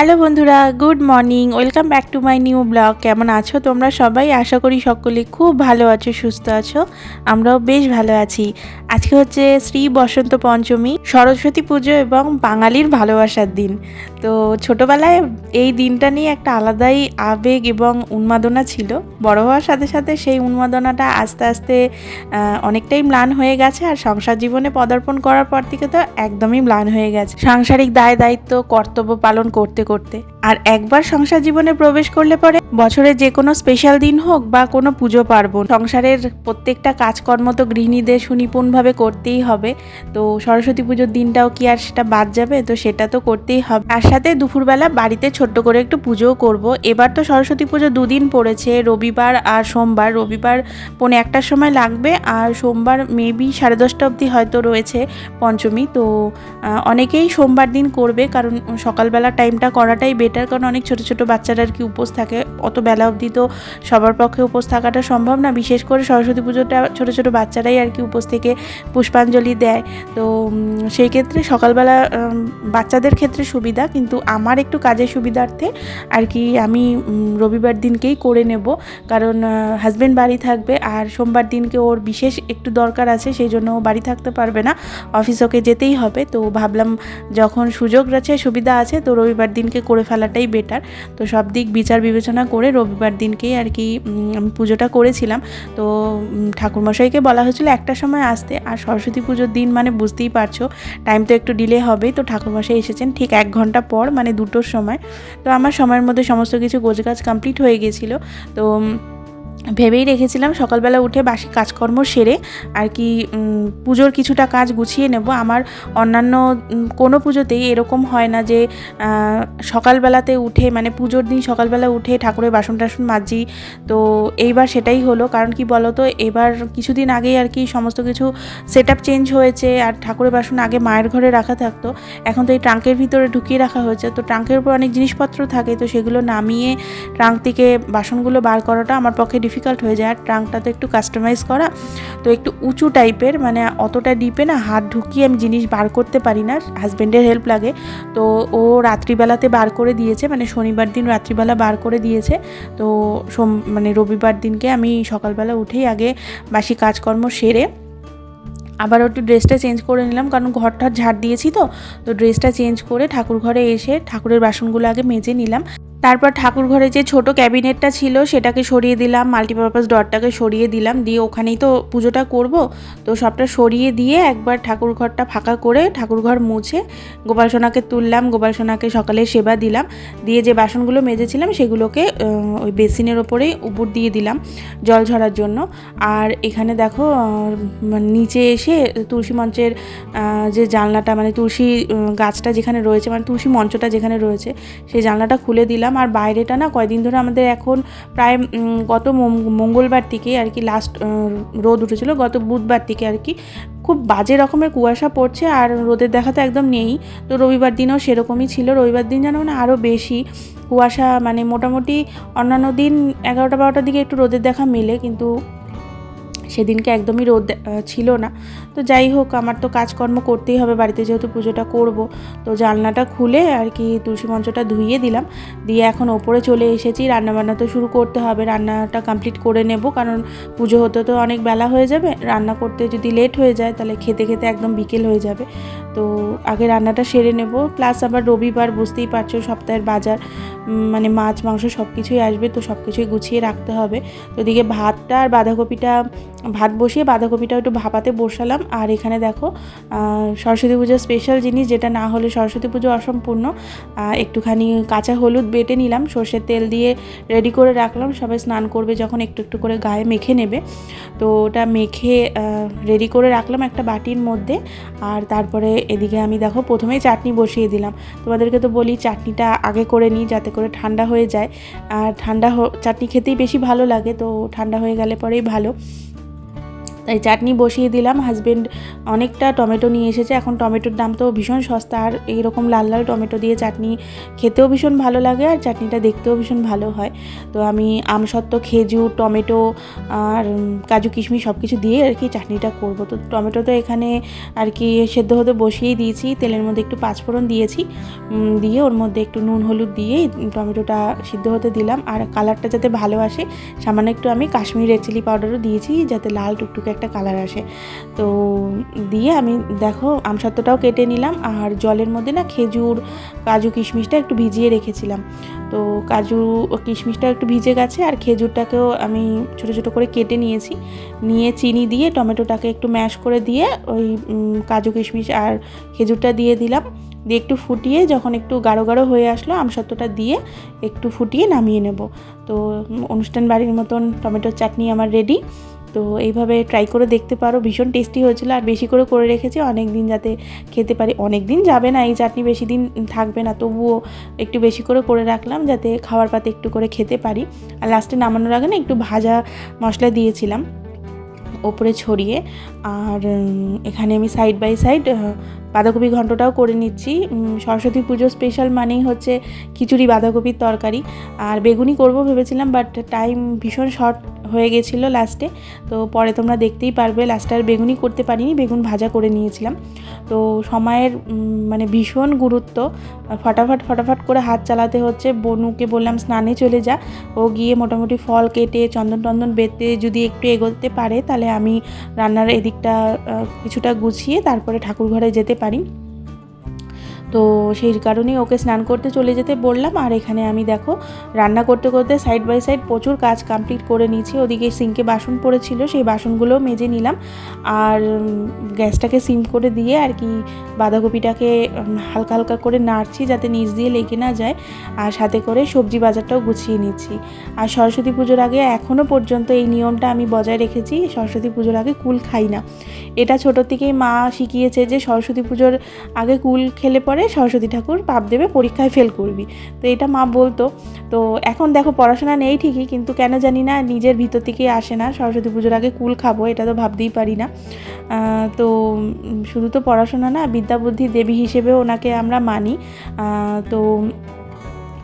Hello বন্ধুরা, good morning, welcome back to my new blog. কেমন আছো তোমরা সবাই? আশা করি সকলে খুব ভালো আছো, সুস্থ আছো। আমরাও বেশ ভালো আছি। আজকে হচ্ছে শ্রী বসন্ত পঞ্চমী, সরস্বতী পুজো এবং বাঙালির ভালোবাসার দিন। তো ছোটোবেলায় এই দিনটা নিয়ে একটা আলাদাই আবেগ এবং উন্মাদনা ছিল। বড় হওয়ার সাথে সাথে সেই উন্মাদনাটা আস্তে আস্তে অনেকটাই ম্লান হয়ে গেছে আর সংসার জীবনে পদার্পণ করার পর থেকে তো একদমই ম্লান হয়ে গেছে। সাংসারিক দায় দায়িত্ব কর্তব্য পালন করতে করতে। আর একবার সংসার জীবনে প্রবেশ করলে পরে বছরে যে কোনো স্পেশাল দিন হোক বা কোনো পুজো পার্বণ, সংসারের প্রত্যেকটা কাজকর্ম তো গৃহিণীদের সুনিপুণভাবে করতেই হবে। তো সরস্বতী পুজোর দিনটাও কি আর সেটা বাদ যাবে? তো সেটা তো করতেই হবে। তার সাথে দুপুরবেলা বাড়িতে ছোট্ট করে একটু পুজোও করব। এবার তো সরস্বতী পুজো দুদিন পড়েছে, রবিবার আর সোমবার। রবিবার পৌনে একটার সময় লাগবে আর সোমবার মেবি সাড়ে দশটা অবধি হয়তো রয়েছে পঞ্চমী। তো অনেকেই সোমবার দিন করবে কারণ সকালবেলা টাইমটা করাটাই বেটার কারণ অনেক ছোট ছোট বাচ্চারা আর কি উপোস থাকে। অত বেলা অবধি তো সবার পক্ষে উপোস থাকাটা সম্ভব না। বিশেষ করে সরস্বতী পুজোটা ছোট ছোট বাচ্চারাই আর কি উপোস থেকে পুষ্পাঞ্জলি দেয়। তো সেই ক্ষেত্রে সকালবেলা বাচ্চাদের ক্ষেত্রে সুবিধা, কিন্তু আমার একটু কাজের সুবিধার্থে আর কি আমি রবিবার দিনকেই করে নেব। কারণ হাজব্যান্ড বাড়ি থাকবে আর সোমবার দিনকে ওর বিশেষ একটু দরকার আছে, সেই জন্য ও বাড়ি থাকতে পারবে না। অফিস ওকে যেতেই হবে। তো ভাবলাম যখন সুযোগ আছে, সুবিধা আছে, তো রবিবার দিনকে করে ফেলাটাই বেটার তো সব দিক বিচার বিবেচনা করে রবিবার দিনকেই আর কি আমি পুজোটা করেছিলাম। তো ঠাকুরমশাইকে বলা হয়েছিল একটা সময় আসতে। আর সরস্বতী পুজোর দিন মানে বুঝতেই পারছ টাইম তো একটু ডিলে হবে তো ঠাকুরমশাই এসেছেন ঠিক এক ঘণ্টা পর মানে দুটোর সময়। তো আমার সময়ের মধ্যে সমস্ত কিছু গোজগাছ কমপ্লিট হয়ে গেছিল। তো ভেবেই রেখেছিলাম সকালবেলা উঠে বাসি কাজকর্ম সেরে আর কি পুজোর কিছুটা কাজ গুছিয়ে নেব। আমার অন্যান্য কোনো পুজোতেই এরকম হয় না যে সকালবেলাতে উঠে মানে পুজোর দিন সকালবেলা উঠে ঠাকুরের বাসন টাসন মাজি। তো এইবার সেটাই হলো, কারণ কি বলো তো এবার কিছুদিন আগেই আর কি সমস্ত কিছু সেট চেঞ্জ হয়েছে আর ঠাকুরের বাসন আগে মায়ের ঘরে রাখা থাকতো। এখন তো এই ট্রাঙ্কের ভিতরে ঢুকিয়ে রাখা হয়েছে। তো ট্রাঙ্কের উপর অনেক জিনিসপত্র থাকে, তো সেগুলো নামিয়ে ট্রাঙ্ক থেকে বাসনগুলো বার করাটা আমার পক্ষে ডিফিকাল্ট হয়ে যায়। আর ট্রাঙ্কটা তো একটু কাস্টমাইজ করা। তো একটু উঁচু টাইপের মানে অতটা ডিপে না হাত ঢুকিয়ে আমি জিনিস বার করতে পারি না। হাজব্যান্ডের হেল্প লাগে। তো ও রাত্রিবেলাতে বার করে দিয়েছে মানে শনিবার দিন রাত্রিবেলা বার করে দিয়েছে। তো সোম মানে রবিবার দিনকে আমি সকালবেলা উঠেই আগে বাসি কাজকর্ম সেরে আবার একটু ড্রেসটা চেঞ্জ করে নিলাম। কারণ ঘরটা ঝাড় দিয়েছি তো। তো ড্রেসটা চেঞ্জ করে ঠাকুর ঘরে এসে ঠাকুরের বাসনগুলো আগে মেজে নিলাম। তারপর ঠাকুর ঘরে যে ছোট ক্যাবিনেটটা ছিল, সেটাকে সরিয়ে দিলাম মাল্টিপারপাস ডটটাকে সরিয়ে দিলাম, দিয়ে ওখানেই তো পুজোটা করব। তো সবটা সরিয়ে দিয়ে একবার ঠাকুর ঘরটা ফাঁকা করে ঠাকুর ঘর মুছে গোপাল সোনাকে তুললাম, গোপাল সোনাকে সকালে সেবা দিলাম, দিয়ে যে বাসনগুলো মেজেছিলাম, সেগুলোকে ওই বেসিনের ওপরেই উপর দিয়ে দিলাম জল ঝরার জন্য। আর এখানে দেখো নিচে এসে তুলসী মঞ্চের যে জানলাটা মানে তুলসী গাছটা যেখানে রয়েছে মানে তুলসী মঞ্চটা যেখানে রয়েছে, সেই জানলাটা খুলে দিলাম। আর বাইরেটা না কয়দিন ধরে আমাদের এখন প্রায় গত মঙ্গলবার থেকে আর কি লাস্ট রোদ উঠেছিল। গত বুধবার থেকে আর কি খুব বাজে রকমের কুয়াশা পড়ছে আর রোদের দেখা তো একদম নেই। তো রবিবার দিনও সেরকমই ছিল। রবিবার দিন যেন মানে আরও বেশি কুয়াশা মানে মোটামুটি অন্যান্য দিন এগারোটা বারোটার দিকে একটু রোদের দেখা মেলে, কিন্তু সেদিনকে একদমই রোদ ছিল না। তো যাই হোক, আমার তো কাজকর্ম করতেই হবে, বাড়িতে যেহেতু পুজোটা করব। তো জানলাটা খুলে আর কি তুলসী মঞ্চটা ধুইয়ে দিলাম। দিয়ে এখন ওপরে চলে এসেছি, রান্নাবান্না তো শুরু করতে হবে, রান্নাটা কমপ্লিট করে নেব। কারণ পুজো হতে তো অনেক বেলা হয়ে যাবে, রান্না করতে যদি লেট হয়ে যায়, তাহলে খেতে খেতে একদম বিকেল হয়ে যাবে। তো আগে রান্নাটা সেরে নেব। প্লাস আবার রবিবার বুঝতেই পারছ সপ্তাহের বাজার মানে মাছ, মাংস সব কিছুই আসবে, তো সব কিছুই গুছিয়ে রাখতে হবে। তো এদিকে ভাতটা আর বাঁধাকপিটা, ভাত বসিয়ে বাঁধাকপিটা একটু ভাপাতে বসালাম। আর এখানে দেখো সরস্বতী পুজোর স্পেশাল জিনিস, যেটা না হলে সরস্বতী পুজো অসম্পূর্ণ। একটুখানি কাঁচা হলুদ বেটে নিলাম, সর্ষের তেল দিয়ে রেডি করে রাখলাম। সবাই স্নান করবে যখন একটু একটু করে গায়ে মেখে নেবে। তো ওটা মেখে রেডি করে রাখলাম একটা বাটির মধ্যে। আর তারপরে এদিকে আমি দেখো প্রথমে চাটনি বসিয়ে দিলাম। তোমাদেরকে তো বলি চাটনিটা আগে করে নিই যাতে করে ঠান্ডা হয়ে যায়। আর ঠান্ডা চাটনি খেতেই বেশি ভালো লাগে, তো ঠান্ডা হয়ে গেলে পরেই ভালো। এই চাটনি বসিয়ে দিলাম। হাজবেন্ড অনেকটা টমেটো নিয়ে এসেছে। এখন টমেটোর দাম তো ভীষণ সস্তা। আর এইরকম লাল লাল টমেটো দিয়ে চাটনি খেতেও ভীষণ ভালো লাগে আর চাটনিটা দেখতেও ভীষণ ভালো হয়। তো আমি আমসত্ত্ব, খেজুর, টমেটো আর কাজু কিশমিশ সব কিছু দিয়ে আর কি চাটনিটা করব। তো টমেটো তো এখানে আর কি সেদ্ধ হতে বসিয়েই দিয়েছি। তেলের মধ্যে একটু পাঁচফোড়ন দিয়েছি। দিয়ে ওর মধ্যে একটু নুন, হলুদ দিয়ে টমেটোটা সিদ্ধ হতে দিলাম। আর কালারটা যাতে ভালো আসে, সামান্য একটু আমি কাশ্মীরি রেড চিলি পাউডারও দিয়েছি যাতে লাল টুকটুকে একটা কালার আসে। তো দিয়ে আমি দেখো আমসত্ত্বটাও কেটে নিলাম আর জলের মধ্যে না খেজুর, কাজু কিশমিশটা একটু ভিজিয়ে রেখেছিলাম। তো কাজু কিশমিশটা একটু ভিজে গেছে আর খেজুরটাকেও আমি ছোটো ছোটো করে কেটে নিয়েছি। নিয়ে চিনি দিয়ে টমেটোটাকে একটু ম্যাশ করে দিয়ে ওই কাজু কিশমিশ আর খেজুরটা দিয়ে দিলাম। দিয়ে একটু ফুটিয়ে যখন একটু গাঢ় গাঢ় হয়ে আসলো আমসত্ত্বটা দিয়ে একটু ফুটিয়ে নামিয়ে নেব। তো অনুষ্ঠান বাড়ির মতন টমেটোর চাটনি আমার রেডি। তো এইভাবে ট্রাই করে দেখতে পারো। ভীষণ টেস্টি হয়েছিল আর বেশি করে করে রেখেছি। অনেক দিন যাতে খেতে পারি। অনেক দিন যাবে না এই চাটনি, বেশি দিন থাকবে না। তবুও একটু বেশি করে করে রাখলাম যাতে খাওয়ার পাতে একটু করে খেতে পারি। আর লাস্টে নামানোর আগে না একটু ভাজা মশলা দিয়েছিলাম ওপরে ছড়িয়ে। আর এখানে আমি সাইড বাই সাইড বাঁধাকপি ঘন্টটাও করে নিচ্ছি। সরস্বতী পুজো স্পেশাল মানেই হচ্ছে খিচুড়ি, বাঁধাকপির তরকারি। আর বেগুনি করব ভেবেছিলাম বাট টাইম ভীষণ শর্ট হয়ে গেছিল লাস্টে তো পরে তোমরা দেখতেই পারবে লাস্টে আর বেগুনি করতে পারিনি, বেগুন ভাজা করে নিয়েছিলাম। তো সময়ের মানে ভীষণ গুরুত্ব। ফটাফট ফটাফট করে হাত চালাতে হচ্ছে। বনুকে বললাম, স্নানে চলে যা। ও গিয়ে মোটামুটি ফল কেটে, চন্দন টন্দন বেতে যদি একটু এগোতে পারে, তাহলে আমি রান্নার এদিকটা কিছুটা গুছিয়ে তারপরে ঠাকুর ঘরে যেতে পারি তো সেই কারণেই ওকে স্নান করতে চলে যেতে বললাম। আর এখানে আমি দেখো, রান্না করতে করতে সাইড বাই সাইড প্রচুর কাজ কমপ্লিট করে নিয়েছি। ওদিকে সিঙ্কে বাসন পড়েছিল, সেই বাসনগুলোও মেজে নিলাম। আর গ্যাসটাকে সিম করে দিয়ে আর কি বাঁধাকপিটাকে হালকা হালকা করে নাড়ছি যাতে নিচ দিয়ে লেগে না যায়। আর সাথে করে সবজি বাজারটাও গুছিয়ে নিচ্ছি। আর সরস্বতী পুজোর আগে এখনও পর্যন্ত এই নিয়মটা আমি বজায় রেখেছি, সরস্বতী পুজোর আগে কুল খাই না। এটা ছোটোর থেকেই মা শিখিয়েছে যে সরস্বতী পুজোর আগে কুল খেলে পরে সরস্বতী ঠাকুর পাপ দেবে, পরীক্ষায় ফেল করবি। তো এটা মা বলতো। তো এখন দেখো পড়াশোনা নেই ঠিকই, কিন্তু কেন জানি না নিজের ভিতর থেকেই আসে না, সরস্বতী পুজোর আগে কুল খাব, এটা তো ভাবতেই পারি না। তো শুধু তো পড়াশোনা না বিদ্যা বুদ্ধি দেবী হিসেবে ওনাকে আমরা মানি। তো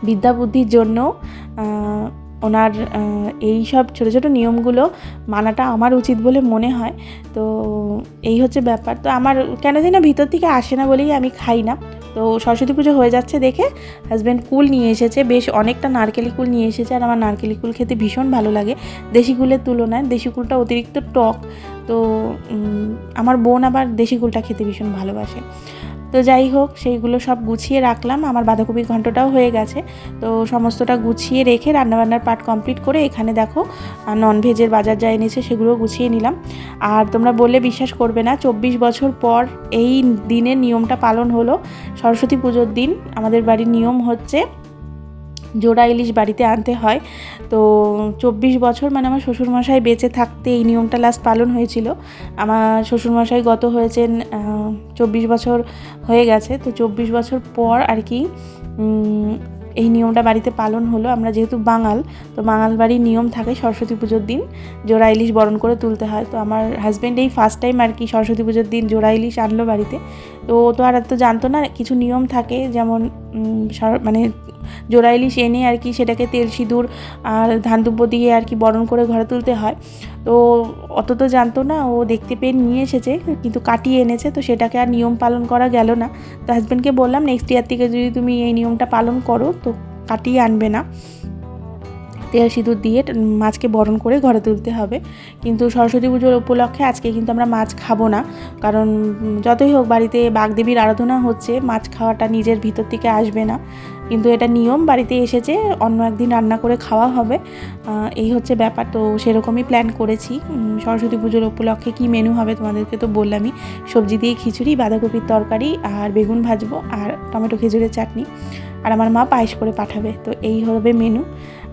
বিদ্যা বুদ্ধির জন্য ওনার এই সব ছোটো ছোটো নিয়মগুলো মানাটা আমার উচিত বলে মনে হয়। তো এই হচ্ছে ব্যাপার। তো আমার কেন জানি না ভিতর থেকে আসে না বলেই আমি খাই না। তো সরস্বতী পুজো হয়ে যাচ্ছে দেখে হাজব্যান্ড কুল নিয়ে এসেছে। বেশ অনেকটা নারকেলি কুল নিয়ে এসেছে আর আমার নারকেলি কুল খেতে ভীষণ ভালো লাগে। দেশি কুলের তুলনায় দেশি কুলটা অতিরিক্ত টক। তো আমার বোন আবার দেশি কুলটা খেতে ভীষণ ভালোবাসে। তো যাই হোক, সেইগুলো সব গুছিয়ে রাখলাম। আমার বাঁধাকপির ঘন্টটাও হয়ে গেছে। তো সমস্তটা গুছিয়ে রেখে রান্নাবান্নার পার্ট কমপ্লিট করে এখানে দেখো ননভেজের বাজার যা এনেছে সেগুলো গুছিয়ে নিলাম। আর তোমরা বললে বিশ্বাস করবে না, চব্বিশ বছর পর এই দিনের নিয়মটা পালন হলো। সরস্বতী পুজোর দিন আমাদের বাড়ির নিয়ম হচ্ছে জোড়া ইলিশ বাড়িতে আনতে হয়। তো চব্বিশ বছর মানে আমার শ্বশুরমশাই বেঁচে থাকতে এই নিয়মটা লাস্ট পালন হয়েছিল। আমার শ্বশুরমশাই গত হয়েছেন চব্বিশ বছর হয়ে গেছে। তো চব্বিশ বছর পর আর কি এই নিয়মটা বাড়িতে পালন হলো। আমরা যেহেতু বাঙাল, তো বাঙাল বাড়ির নিয়ম থাকে সরস্বতী পুজোর দিন জোড়া ইলিশ বরণ করে তুলতে হয়। তো আমার হাজব্যান্ড এই ফার্স্ট টাইম আর কি সরস্বতী পুজোর দিন জোড়া ইলিশ আনলো বাড়িতে। তো ও তো আর এত জানতো না, কিছু নিয়ম থাকে, যেমন মানে জোড়া ইলিশ এনে আর কি সেটাকে তেল সিঁদুর আর ধান দুব্য দিয়ে আর কি বরণ করে ঘরে তুলতে হয়। তো অত তো জানতো না, ও দেখতে পেয়ে নিয়ে এসেছে, কিন্তু কাটিয়ে এনেছে, তো সেটাকে আর নিয়ম পালন করা গেল না। তো হাজব্যান্ডকে বললাম নেক্সট ইয়ার থেকে যদি তুমি এই নিয়মটা পালন করো, তো কাটিয়ে আনবে না। তেল সিঁদুর দিয়ে মাছকে বরণ করে ঘরে তুলতে হবে। কিন্তু সরস্বতী পুজোর উপলক্ষে আজকে কিন্তু আমরা মাছ খাব না। কারণ যতই হোক বাড়িতে বাগদেবীর আরাধনা হচ্ছে, মাছ খাওয়াটা নিজের ভিতর থেকে আসবে না। কিন্তু এটা নিয়ম, বাড়িতে এসেছে অন্য একদিন রান্না করে খাওয়া হবে এই হচ্ছে ব্যাপার। তো সেরকমই প্ল্যান করেছি। সরস্বতী পুজোর উপলক্ষে কী মেনু হবে তোমাদেরকে তো বললামই। সবজি দিয়ে খিচুড়ি, বাঁধাকপির তরকারি, আর বেগুন ভাজবো, আর টমেটো খেজুরের চাটনি। আর আমার মা পায়েস করে পাঠাবে। তো এই হবে মেনু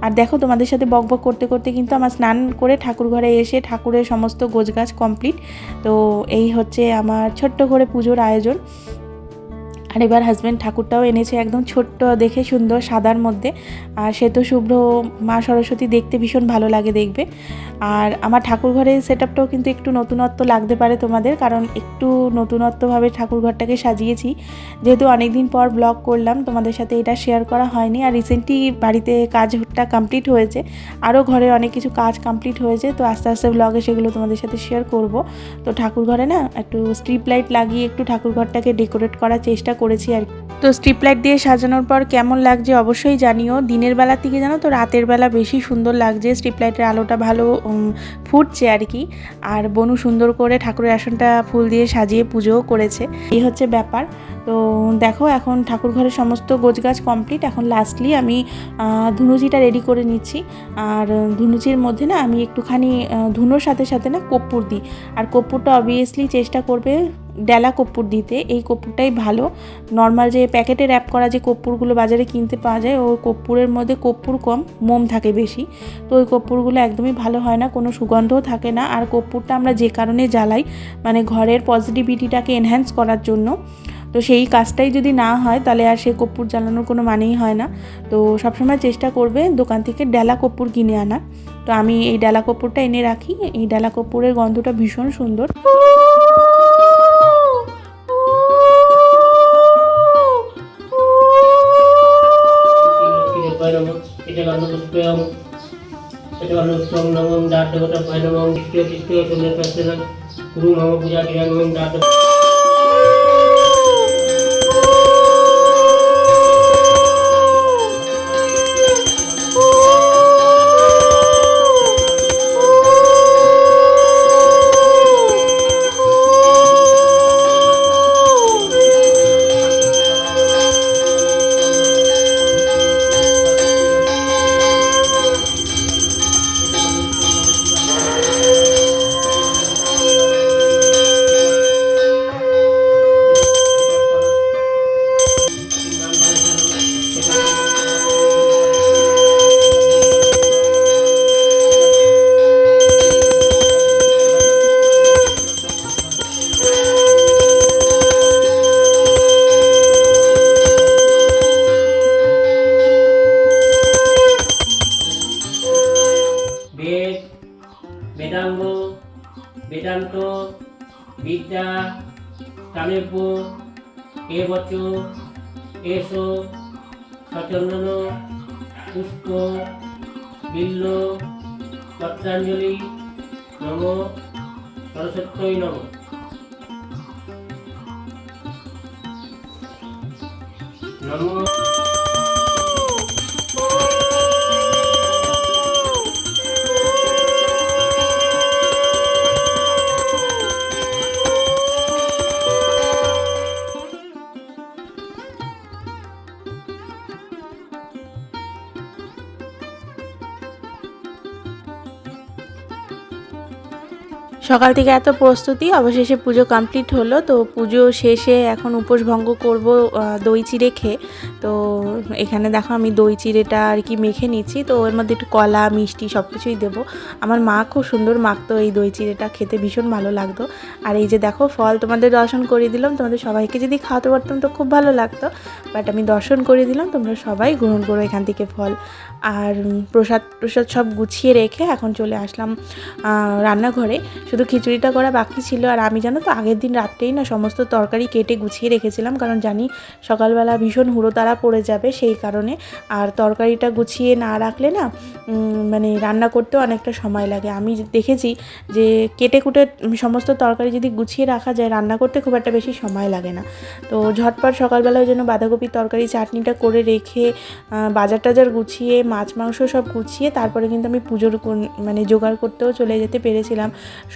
আর দেখো তোমাদের সাথে বক বক করতে করতে কিন্তু আমার স্নান করে ঠাকুর ঘরে এসে ঠাকুরের সমস্ত গোছগাছ কমপ্লিট তো এই হচ্ছে আমার ছোট্ট করে পুজোর আয়োজন। আর এবার হাজব্যান্ড ঠাকুরটাও এনেছে একদম ছোট্ট, দেখে সুন্দর, সাদার মধ্যে। আর সে তো শুভ্র মা সরস্বতী দেখতে ভীষণ ভালো লাগে দেখবে। আর আমার ঠাকুর ঘরের সেট আপটাও কিন্তু একটু নতুনত্ব লাগতে পারে তোমাদের, কারণ একটু নতুনত্বভাবে ঠাকুর ঘরটাকে সাজিয়েছি। যেহেতু অনেক দিন পর ব্লগ করলাম, তোমাদের সাথে এটা শেয়ার করা হয়নি। আর রিসেন্টলি বাড়িতে কাজটা কমপ্লিট হয়েছে। আরও ঘরে অনেক কিছু কাজ কমপ্লিট হয়েছে, তো আস্তে আস্তে ব্লগে সেগুলো তোমাদের সাথে শেয়ার করব। তো ঠাকুর ঘরে না একটু স্ট্রিপ লাইট লাগিয়ে একটু ঠাকুর ঘরটাকে ডেকোরেট করার চেষ্টা করেছি আর। তো স্ট্রিপ লাইট দিয়ে সাজানোর পর কেমন লাগছে অবশ্যই জানিও। দিনের বেলার থেকে জানো তো, রাতের বেলা বেশি সুন্দর লাগছে স্ট্রিপ লাইটের আলোটা ভালো ফুটছে আর কি। আর বনু সুন্দর করে ঠাকুরের আসনটা ফুল দিয়ে সাজিয়ে পুজোও করেছে। এই হচ্ছে ব্যাপার। তো দেখো এখন ঠাকুর ঘরের সমস্ত গোছগাছ কমপ্লিট এখন লাস্টলি আমি ধুনুচিটা রেডি করে নিচ্ছি। আর ধুনুচির মধ্যে না আমি একটুখানি ধুনোর সাথে সাথে না কর্পূর দিই। আর কর্পূরটা অবভিয়াসলি চেষ্টা করবে ডেলা কর্পূর দিতে। এই কর্পূরটাই ভালো। নর্মাল যে প্যাকেটে র্যাপ করা যে কর্পূরগুলো বাজারে কিনতে পাওয়া যায়, ওই কর্পূরের মধ্যে কর্পূর কম, মোম থাকে বেশি। তো ওই কর্পূরগুলো একদমই ভালো হয় না, কোনো সুগন্ধও থাকে না। আর কর্পূরটা আমরা যে কারণে জ্বালাই মানে ঘরের পজিটিভিটিটাকে এনহ্যান্স করার জন্য, তো সেই কাজটাই যদি না হয়, তাহলে আর সে কর্পূর জ্বালানোর কোনো মানেই হয় না। তো সবসময় চেষ্টা করবে দোকান থেকে ডেলা কর্পূর কিনে আনা তো আমি এই ডেলা কর্পূরটা এনে রাখি। এই ডেলা কর্পূরের গন্ধটা ভীষণ সুন্দর। এটা গন্ধপুষ্পং নমঃ দাঁত দেবতা ভয় নমঃ দৃষ্টে দৃষ্টে সুন্দর প্রসন্ন গুরু মম পূজা এ বচ এসো সচন্দন পুষ্প বিল্ল পত্রাঞ্জলি নম সরস্বত্যই নম নম সকাল থেকে এত প্রস্তুতি, অবশেষে পুজো কমপ্লিট হলো, তো পুজো শেষে এখন উপোস ভঙ্গ করব দই চিড়ে খেয়ে। তো এখানে দেখো আমি দই চিড়েটা আর কি মেখে নিচ্ছি, তো ওর মধ্যে একটু কলা, মিষ্টি সব কিছুই দেবো। আমার মা খুব সুন্দর মাখতো এই দই চিড়েটা, খেতে ভীষণ ভালো লাগতো। আর এই যে দেখো, ফল তোমাদের দর্শন করে দিলাম, তোমাদের সবাইকে যদি খাওয়াতে পারতাম তো খুব ভালো লাগতো। বাট আমি দর্শন করে দিলাম, তোমরা সবাই গ্রহণ করো এখান থেকে ফল। আর প্রসাদ প্রসাদ সব গুছিয়ে রেখে এখন চলে আসলাম রান্নাঘরে। শুধু খিচুড়িটা করা বাকি ছিল আর আমি জানো তো আগের দিন রাত্রেই না সমস্ত তরকারি কেটে গুছিয়ে রেখেছিলাম, কারণ জানি সকালবেলা ভীষণ হুড়োতাড়া পড়ে যাবে সেই কারণে। আর তরকারিটা গুছিয়ে না রাখলে না মানে রান্না করতেও অনেকটা সময় লাগে। আমি দেখেছি যে কেটে কুটে সমস্ত তরকারি যদি গুছিয়ে রাখা যায়, রান্না করতে খুব একটা বেশি সময় লাগে না। তো ঝটপট সকালবেলা ওই জন্য বাঁধাকপির তরকারি, চাটনিটা করে রেখে বাজার টাজার গুছিয়ে, মাছ, মাংস সব গুছিয়ে, তারপরে কিন্তু আমি পুজোর মানে জোগাড় করতেও চলে যেতে পেরেছিলাম।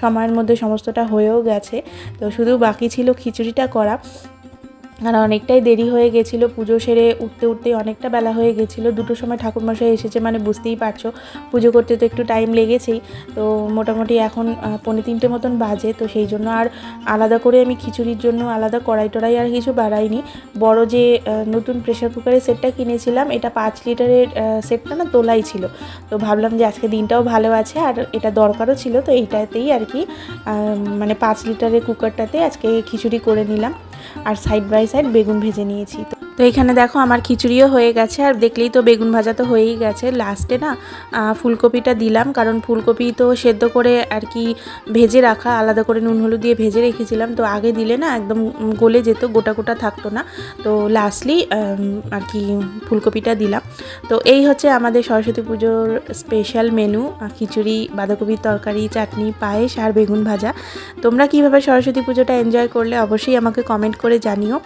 সময়ের মধ্যে সমস্তটা হয়েও গেছে। তো শুধু বাকি ছিল খিচুড়িটা করা। আর অনেকটাই দেরি হয়ে গেছিল, পুজো সেরে উঠতে উঠতে অনেকটা বেলা হয়ে গেছিল। দুটোর সময় ঠাকুরমশাই এসেছে মানে বুঝতেই পারছ, পুজো করতে তো একটু টাইম লেগেছেই। তো মোটামুটি এখন পনেরো তিনটে মতন বাজে, তো সেই জন্য আর আলাদা করে আমি খিচুড়ির জন্য আলাদা কড়াই টড়াই আর কিছু বাড়াইনি। বড় যে নতুন প্রেশার কুকারের সেটটা কিনেছিলাম, এটা পাঁচ লিটারের সেটটা না তোলাই ছিল। তো ভাবলাম যে আজকে দিনটাও ভালো আছে আর এটা দরকারও ছিল, তো এইটাতেই আর কি মানে পাঁচ লিটারের কুকারটাতে আজকে খিচুড়ি করে নিলাম। আর সাইড বাই সাইড বেগুন ভেজে নিয়েছি। তো তো এখানে দেখো আমার খিচুড়িও হয়ে গেছে, আর দেখলেই তো বেগুন ভাজা তো হয়েই গেছে। লাস্টে না ফুলকপিটা দিলাম, কারণ ফুলকপি তো সেদ্ধ করে আর কি ভেজে রাখা, আলাদা করে নুন হলুদ দিয়ে ভেজে রেখেছিলাম। তো আগে দিলে না একদম গলে যেত, গোটা গোটা থাকতো না। তো লাস্টলি আর কি ফুলকপিটা দিলাম। তো এই হচ্ছে আমাদের সরস্বতী পুজোর স্পেশাল মেনু খিচুড়ি, বাঁধাকপির তরকারি, চাটনি, পায়েস আর বেগুন ভাজা। তোমরা কীভাবে সরস্বতী পুজোটা এনজয় করলে অবশ্যই আমাকে কমেন্ট করে জানিও।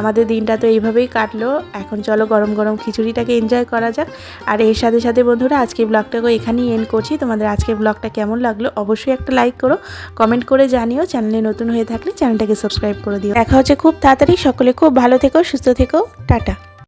আমাদের দিনটা তো এইভাবেই কাটলো। এখন চলো গরম গরম খিচুড়িটাকে এনজয় করা যাক। আর এর সাথে সাথে বন্ধুরা আজকে ব্লগটাকে এখানেই এন্ড করছি। তোমাদের আজকে ব্লগটা কেমন লাগল অবশ্যই একটা লাইক করো কমেন্ট করে জানিও। চ্যানেলে নতুন হয়ে থাকলে চ্যানেলটাকে সাবস্ক্রাইব করে দিও। দেখা হচ্ছে খুব তাড়াতাড়ি। সকলে খুব ভালো থেকো, সুস্থ থেকো। টাটা।